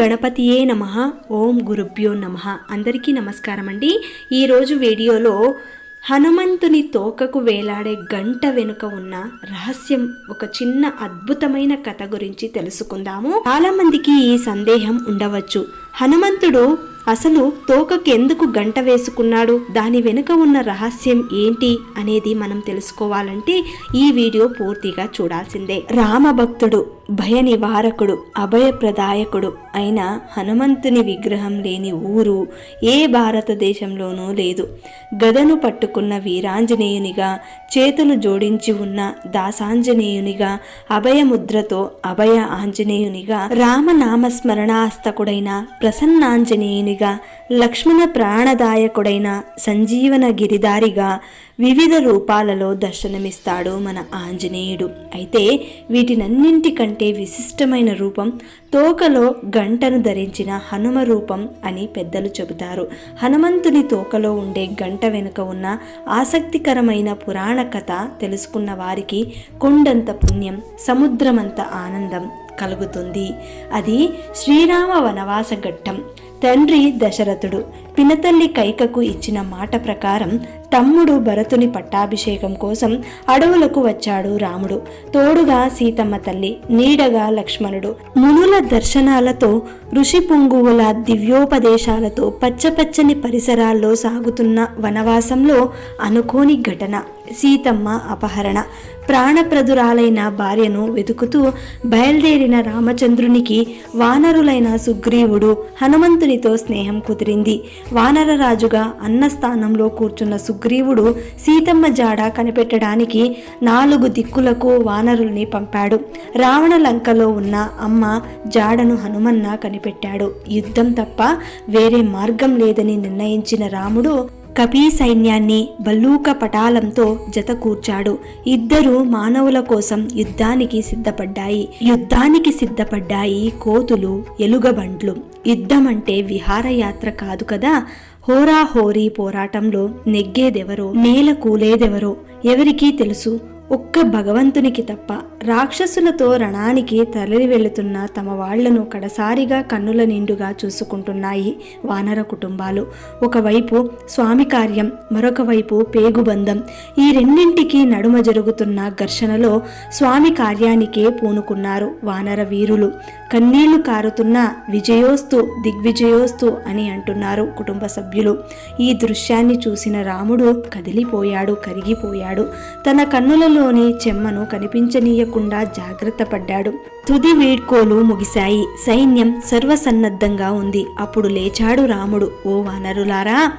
గణపతియే నమ. ఓం గురుభ్యో నమ. అందరికీ నమస్కారం అండి ఈరోజు వీడియోలో హనుమంతుని తోకకు వేలాడే గంట వెనుక ఉన్న రహస్యం ఒక చిన్న అద్భుతమైన కథ గురించి తెలుసుకుందాము. చాలా మందికి ఈ సందేహం ఉండవచ్చు. హనుమంతుడు అసలు తోకకెందుకు గంట వేసుకున్నాడు? దాని వెనుక ఉన్న రహస్యం ఏంటి అనేది మనం తెలుసుకోవాలంటే ఈ వీడియో పూర్తిగా చూడాల్సిందే. రామభక్తుడు భయ నివారకుడు అభయప్రదాయకుడు అయిన హనుమంతుని విగ్రహం లేని ఊరు ఏ భారతదేశంలోనూ లేదు. గదను పట్టుకున్న వీరాంజనేయునిగా చేతులు జోడించి ఉన్న దాసాంజనేయునిగా అభయముద్రతో అభయ ఆంజనేయునిగా రామనామస్మరణాస్తకుడైన స్వామిగా లక్ష్మణ ప్రాణదాయకుడైన సంజీవన గిరిదారిగా వివిధ రూపాలలో దర్శనమిస్తాడు మన ఆంజనేయుడు. అయితే వీటినన్నింటికంటే విశిష్టమైన రూపం తోకలో గంటను ధరించిన హనుమ రూపం అని పెద్దలు చెబుతారు. హనుమంతుని తోకలో ఉండే గంట వెనుక ఉన్న ఆసక్తికరమైన పురాణ కథ తెలుసుకున్న వారికి కొండంత పుణ్యం సముద్రమంత ఆనందం కలుగుతుంది. అది శ్రీరామ వనవాస ఘట్టం. తండ్రి దశరథుడు. పినతల్లి కైకకు ఇచ్చిన మాట ప్రకారం తమ్ముడు భరతుని పట్టాభిషేకం కోసం అడవులకు వచ్చాడు రాముడు. తోడుగా సీతమ్మ తల్లి నీడగా లక్ష్మణుడు. మునుల దర్శనాలతో ఋషి పుంగువుల దివ్యోపదేశాలతో పచ్చపచ్చని పరిసరాల్లో సాగుతున్న వనవాసంలో అనుకోని ఘటన. సీతమ్మ అపహరణ. ప్రాణప్రదురాలైన భార్యను వెతుకుతూ బయలుదేరిన రామచంద్రునికి వానరులైన సుగ్రీవుడు హనుమంతునితో స్నేహం కుదిరింది. వానరరాజుగా అన్నస్థానంలో కూర్చున్న సుగ్రీవుడు సీతమ్మ జాడ కనిపెట్టడానికి నాలుగు దిక్కులకు వానరుల్ని పంపాడు. రావణ లంకలో ఉన్న అమ్మ జాడను హనుమన్న కనిపెట్టాడు. యుద్ధం తప్ప వేరే మార్గం లేదని నిర్ణయించిన రాముడు కపీ సైన్యాన్ని బల్లూక పటాలంతో జత కూర్చాడు. ఇద్దరు మానవుల కోసం యుద్ధానికి సిద్ధపడ్డాయి. యుద్ధానికి సిద్ధపడ్డాయి కోతులు ఎలుగబండ్లు. యుద్ధం అంటే విహారయాత్ర కాదు కదా? హోరాహోరీ పోరాటంలో నెగ్గేదెవరో నేల కూలేదెవరో ఎవరికీ తెలుసు. ఒక్క భగవంతునికి తప్ప రాక్షసులతో రణానికి తరలి వెళుతున్న తమ వాళ్ళను కడసారిగా కన్నుల నిండుగా చూసుకుంటున్నాయి వానర కుటుంబాలు. ఒకవైపు స్వామి కార్యం మరొక వైపు పేగుబంధం ఈ రెండింటికి నడుమ జరుగుతున్న ఘర్షణలో స్వామి కార్యానికే పూనుకున్నారు వానర వీరులు. కన్నీళ్ళు కారుతున్న విజయోస్తు దిగ్విజయోస్తు అని అంటున్నారు కుటుంబ సభ్యులు. ఈ దృశ్యాన్ని చూసిన రాముడు కదిలిపోయాడు కరిగిపోయాడు. తన కన్నులలో కన్నులలోని చెమ్మను కనిపించనీయకుండా జాగ్రత్త పడ్డాడు తుది వీడ్కోలు ముగిశాయి. సైన్యం సర్వసన్నద్ధంగా ఉంది. అప్పుడు లేచాడు రాముడు. ఓ వానరులారా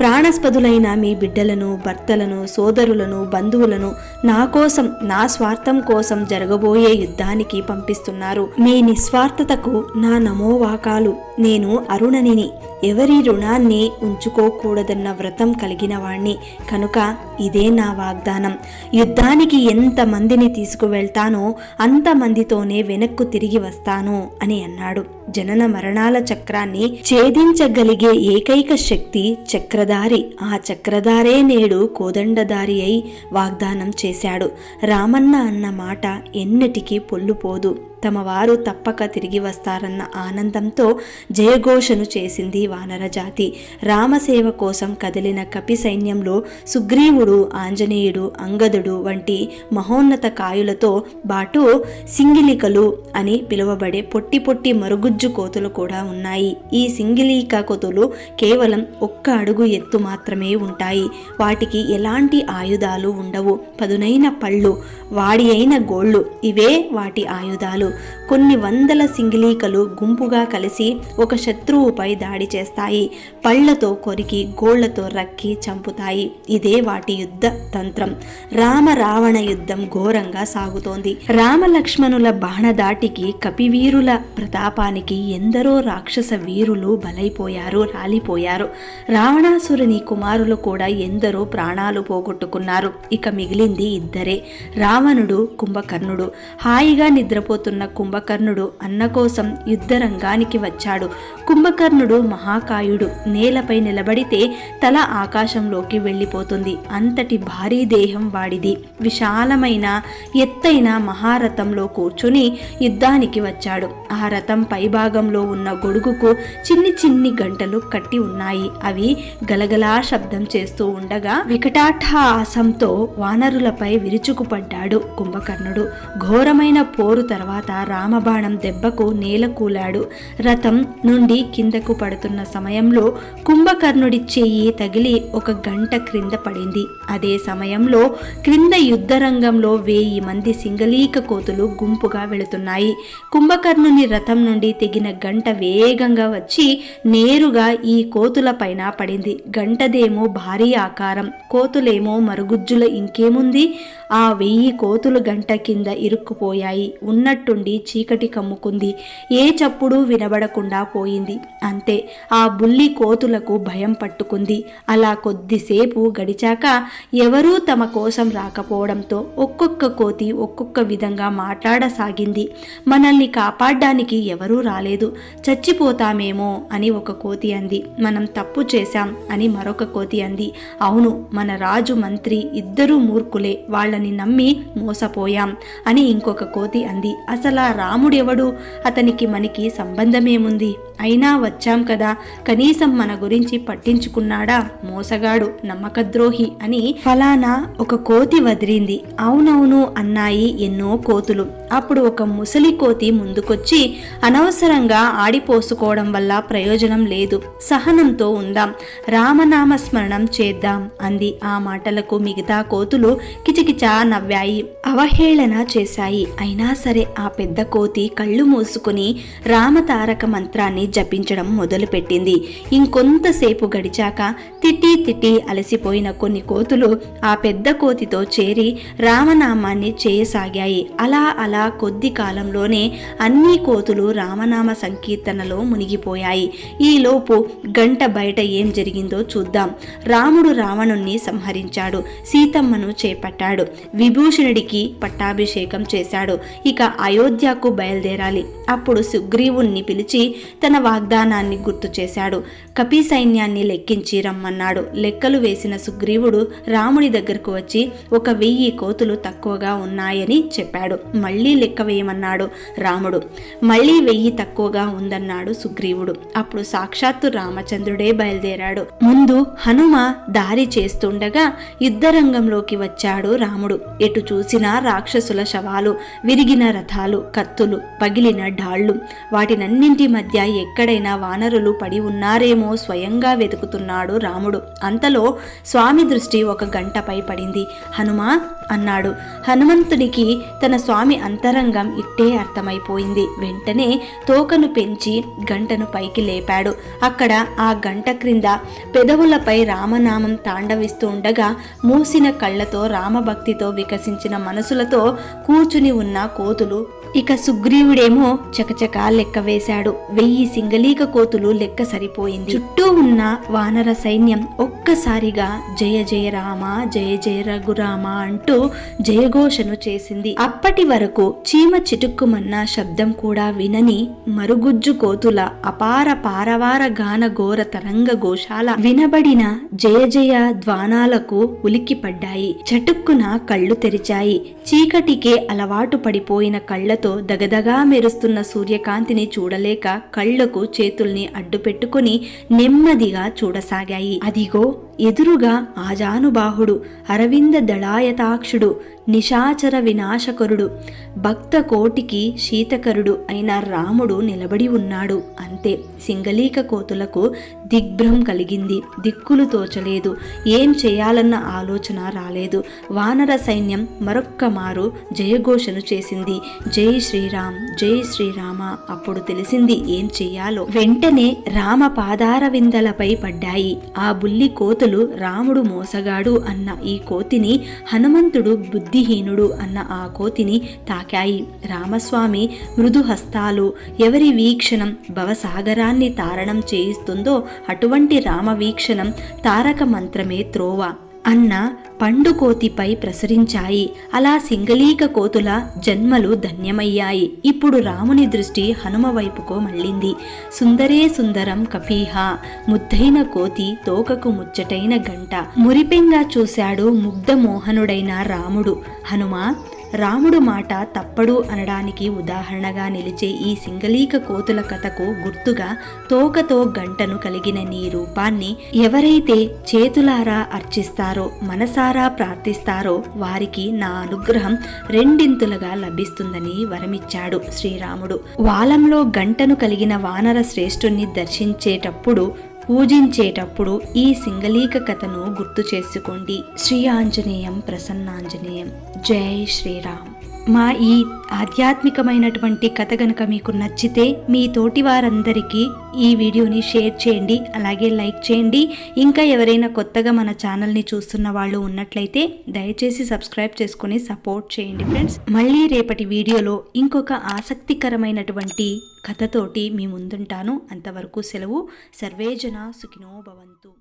ప్రాణస్పదులైన మీ బిడ్డలను భర్తలను సోదరులను బంధువులను నా కోసం నా స్వార్థం కోసం జరగబోయే యుద్ధానికి పంపిస్తున్నారు. మీ నిస్వార్థతకు నా నమోవాకాలు. నేను అరుణనిని ఎవరి రుణాన్ని ఉంచుకోకూడదన్న వ్రతం కలిగిన వాణ్ణి. కనుక ఇదే నా వాగ్దానం. యుద్ధానికి ఎంత మందిని తీసుకువెళ్తానో అంతమందితోనే వెనక్కు తిరిగి వస్తాను అని అన్నాడు. జనన మరణాల చక్రాన్ని ఛేదించగలిగే ఏకైక శక్తి చక్రధారి. ఆ చక్రధారే నేడు కోదండధారి అయి వాగ్దానం చేశాడు. రామన్న అన్న మాట ఎన్నటికీ పొల్లుపోదు. తమ వారు తప్పక తిరిగి వస్తారన్న ఆనందంతో జయఘోషను చేసింది వానర జాతి. రామసేవ కోసం కదిలిన కపి సైన్యంలో సుగ్రీవుడు ఆంజనేయుడు అంగదుడు వంటి మహోన్నత కాయులతో బాటు సింగిలికలు అని పిలువబడే పొట్టి పొట్టి మరుగుజ్జు కోతులు కూడా ఉన్నాయి. ఈ సింగిలీక కోతులు కేవలం ఒక్క అడుగు ఎత్తు మాత్రమే ఉంటాయి. వాటికి ఎలాంటి ఆయుధాలు ఉండవు. పదునైన పళ్ళు వాడి అయిన గోళ్ళు ఇవే వాటి ఆయుధాలు. కొన్ని వందల సింగిలీకలు గుంపుగా కలిసి ఒక శత్రువుపై దాడి చేస్తాయి. పళ్ళతో కొరికి గోళ్ళతో రక్కి చంపుతాయి. ఇదే వాటి యుద్ధ తంత్రం. రామ రావణ యుద్ధం ఘోరంగా సాగుతోంది. రామలక్ష్మణుల బాణదాటికి కపివీరుల ప్రతాపానికి ఎందరో రాక్షస వీరులు బలైపోయారు రాలిపోయారు. రావణాసురుని కుమారులు కూడా ఎందరో ప్రాణాలు పోగొట్టుకున్నారు. ఇక మిగిలింది ఇద్దరే. రావణుడు కుంభకర్ణుడు. హాయిగా నిద్రపోతున్న ఉన్న కుంభకర్ణుడు అన్న కోసం యుద్ధ రంగానికి వచ్చాడు. కుంభకర్ణుడు మహాకాయుడు. నేలపై నిలబడితే తల ఆకాశంలోకి వెళ్ళిపోతుంది. అంతటి భారీ దేహం వాడిది. విశాలమైన ఎత్తైన మహారథంలో కూర్చుని యుద్ధానికి వచ్చాడు. ఆ రథం పైభాగంలో ఉన్న గొడుగుకు చిన్ని చిన్ని గంటలు కట్టి ఉన్నాయి. అవి గలగలా శబ్దం చేస్తూ ఉండగా వికటాఠాసంతో వానరులపై విరుచుకుపడ్డాడు కుంభకర్ణుడు. ఘోరమైన పోరు తర్వాత రామబాణం దెబ్బకు నేల కూలాడు. రథం నుండి కిందకు పడుతున్న సమయంలో కుంభకర్ణుడి చెయ్యి తగిలి ఒక గంట క్రింద పడింది. అదే సమయంలో క్రింద యుద్ధరంగంలో వెయ్యి మంది సింగలీక కోతులు గుంపుగా వెళుతున్నాయి. కుంభకర్ణుని రథం నుండి తెగిన గంట వేగంగా వచ్చి నేరుగా ఈ కోతుల పైన పడింది. గంటదేమో భారీ ఆకారం కోతులేమో మరుగుజ్జుల ఇంకేముంది? ఆ వెయ్యి కోతులు గంట కింద ఇరుక్కుపోయాయి. ఉన్నట్టు ఉన్నట్టుండి చీకటి కమ్ముకుంది. ఏ చప్పుడు వినబడకుండా పోయింది. అంతే ఆ బుల్లి కోతులకు భయం పట్టుకుంది. అలా కొద్దిసేపు గడిచాక ఎవరూ తమ కోసం రాకపోవడంతో ఒక్కొక్క కోతి ఒక్కొక్క విధంగా మాట్లాడసాగింది. మనల్ని కాపాడడానికి ఎవరూ రాలేదు. చచ్చిపోతామేమో అని ఒక కోతి అంది. మనం తప్పు చేశాం అని మరొక కోతి అంది. అవును మన రాజు మంత్రి ఇద్దరూ మూర్ఖులే. వాళ్ళని నమ్మి మోసపోయాం అని ఇంకొక కోతి అంది. అసలా రాముడెవడు? అతనికి మనకి సంబంధమేముంది? అయినా వచ్చాం కదా కనీసం మన గురించి పట్టించుకున్నాడా? మోసగాడు నమ్మకద్రోహి అని ఫలానా ఒక కోతి వదిలింది. అవునవును అన్నాయి ఎన్నో కోతులు. అప్పుడు ఒక ముసలి కోతి ముందుకొచ్చి అనవసరంగా ఆడిపోసుకోవడం వల్ల ప్రయోజనం లేదు. సహనంతో ఉందాం రామనామ స్మరణం చేద్దాం అంది. ఆ మాటలకు మిగతా కోతులు కిచకిచా నవ్వాయి. అవహేళన చేశాయి. అయినా సరే ఆ పెద్ద కోతి కళ్ళు మూసుకుని రామతారక మంత్రాన్ని జపించడం మొదలుపెట్టింది. ఇంకొంతసేపు గడిచాక తిట్టి తిట్టి అలసిపోయిన కొన్ని కోతులు ఆ పెద్ద కోతితో చేరి రామనామాన్ని చేయసాగాయి. అలా అలా కొద్ది కాలంలోనే అన్ని కోతులు రామనామ సంకీర్తనలో మునిగిపోయాయి. ఈలోపు గంట బయట ఏం జరిగిందో చూద్దాం. రాముడు రావణుణ్ణి సంహరించాడు. సీతమ్మను చేపట్టాడు. విభూషణుడికి పట్టాభిషేకం చేశాడు. ఇక అయోధ్యకు బయలుదేరాలి. అప్పుడు సుగ్రీవుణ్ణి పిలిచి తన వాగ్దానాన్ని గుర్తు చేశాడు. కపి సైన్యాన్ని లెక్కించి రమ్మన్నాడు. లెక్కలు వేసిన సుగ్రీవుడు రాముడి దగ్గరకు వచ్చి ఒక వెయ్యి కోతులు తక్కువగా ఉన్నాయని చెప్పాడు. మళ్ళీ లెక్క వేయమన్నాడు రాముడు. మళ్ళీ వెయ్యి తక్కువగా ఉందన్నాడు సుగ్రీవుడు. అప్పుడు సాక్షాత్తు రామచంద్రుడే బయలుదేరాడు. ముందు హనుమ దారి చేస్తుండగా యుద్ధరంగంలోకి వచ్చాడు రాముడు. ఎటు చూసినా రాక్షసుల శవాలు విరిగిన రథాలు కత్తులు పగిలిన ఢాళ్ళు వాటినన్నింటి మధ్య ఎక్కడైనా వానరులు పడి ఉన్నారేమో స్వయంగా వెతుకుతున్నాడు రాముడు. అంతలో స్వామి దృష్టి ఒక గంటపై పడింది. హనుమా అన్నాడు. హనుమంతునికి తన స్వామి అంతరంగం ఇట్టే అర్థమైపోయింది. వెంటనే తోకను పెంచి గంటను పైకి లేపాడు. అక్కడ ఆ గంట క్రింద పెదవులపై రామనామం తాండవిస్తూ ఉండగా మూసిన కళ్ళతో రామభక్తితో వికసించిన మనసులతో కూర్చుని ఉన్న కోతులు ఇక సుగ్రీవుడేమో చకచకా లెక్క వేశాడు. వెయ్యి సింగలీక కోతులు లెక్క సరిపోయింది. చుట్టూ ఉన్న వానర సైన్యం ఒక్కసారిగా జయ జయ రామ జయ జయ రఘురామ అంటూ జయఘోషను చేసింది. అప్పటి వరకు చీమ చిటుక్కుమన్న శబ్దం కూడా వినని మరుగుజ్జు కోతుల అపార పారవార గాన ఘోర తరంగ ఘోషాల వినబడిన జయ జయ ద్వానాలకు ఉలిక్కిపడ్డాయి. చటుక్కున కళ్ళు తెరిచాయి. చీకటికే అలవాటు పడిపోయిన కళ్ళతో దగదగా మెరుస్తున్న సూర్యకాంతిని చూడలేక కళ్ళకు చేతుల్ని అడ్డుపెట్టుకుని నెమ్మదిగా చూడసాగాయి. అదిగో ఎదురుగా ఆజానుబాహుడు అరవింద దళాయతాక్షుడు నిశాచర వినాశకరుడు భక్త కోటికి శీతకరుడు అయిన రాముడు నిలబడి ఉన్నాడు. అంతే సింగలీక కోతులకు దిగ్భ్రం కలిగింది. దిక్కులు తోచలేదు. ఏం చేయాలన్న ఆలోచన రాలేదు. వానర సైన్యం మరొక్క మారు జయఘోషను చేసింది. జై శ్రీరామ్ జై శ్రీరామ అప్పుడు తెలిసింది ఏం చెయ్యాలో వెంటనే రామ పాదార విందలపై పడ్డాయి. ఆ బుల్లి కోతులు రాముడు మోసగాడు అన్న ఈ కోతిని హనుమంతుడు బుద్ధి బుద్ధిహీనుడు అన్న ఆ కోతిని తాకాయి. రామస్వామి మృదు హస్తాలు ఎవరి వీక్షణం భవసాగరాన్ని తారణం చేయిస్తుందో అటువంటి రామ వీక్షణం తారక మంత్రమే త్రోవ. అన్న పండు కోతిపై ప్రసరించాయి. అలా సింగలీక కోతుల జన్మలు ధన్యమయ్యాయి. ఇప్పుడు రాముని దృష్టి హనుమ వైపుకో మళ్ళింది. సుందరే సుందరం కపీహ. ముద్దైన కోతి తోకకు ముచ్చటైన గంట. మురిపెంగా చూశాడు ముగ్ధమోహనుడైన రాముడు. హనుమ రాముడు మాట తప్పడు అనడానికి ఉదాహరణగా నిలిచే ఈ సింగలీక కోతుల కథకు గుర్తుగా తోకతో గంటను కలిగిన నీ రూపాన్ని ఎవరైతే చేతులారా అర్చిస్తారో మనసారా ప్రార్థిస్తారో వారికి నా అనుగ్రహం రెండింతులుగా లభిస్తుందని వరమిచ్చాడు శ్రీరాముడు. వాలంలో గంటను కలిగిన వానర శ్రేష్ఠుణ్ణి దర్శించేటప్పుడు పూజించేటప్పుడు ఈ సింగలీక కథను గుర్తు చేసుకోండి. శ్రీ ఆంజనేయం ప్రసన్నాంజనేయం. జై శ్రీరామ్. మా ఈ ఆధ్యాత్మికమైనటువంటి కథ గనక మీకు నచ్చితే మీ తోటి వారందరికీ ఈ వీడియోని షేర్ చేయండి అలాగే లైక్ చేయండి. ఇంకా ఎవరైనా కొత్తగా మన ఛానల్ని చూస్తున్న వాళ్ళు ఉన్నట్లయితే దయచేసి సబ్స్క్రైబ్ చేసుకొని సపోర్ట్ చేయండి ఫ్రెండ్స్. మళ్ళీ రేపటి వీడియోలో ఇంకొక ఆసక్తికరమైనటువంటి కథతోటి మీ ముందుంటాను. అంతవరకు సెలవు. సర్వేజన సుఖినో భవంతు.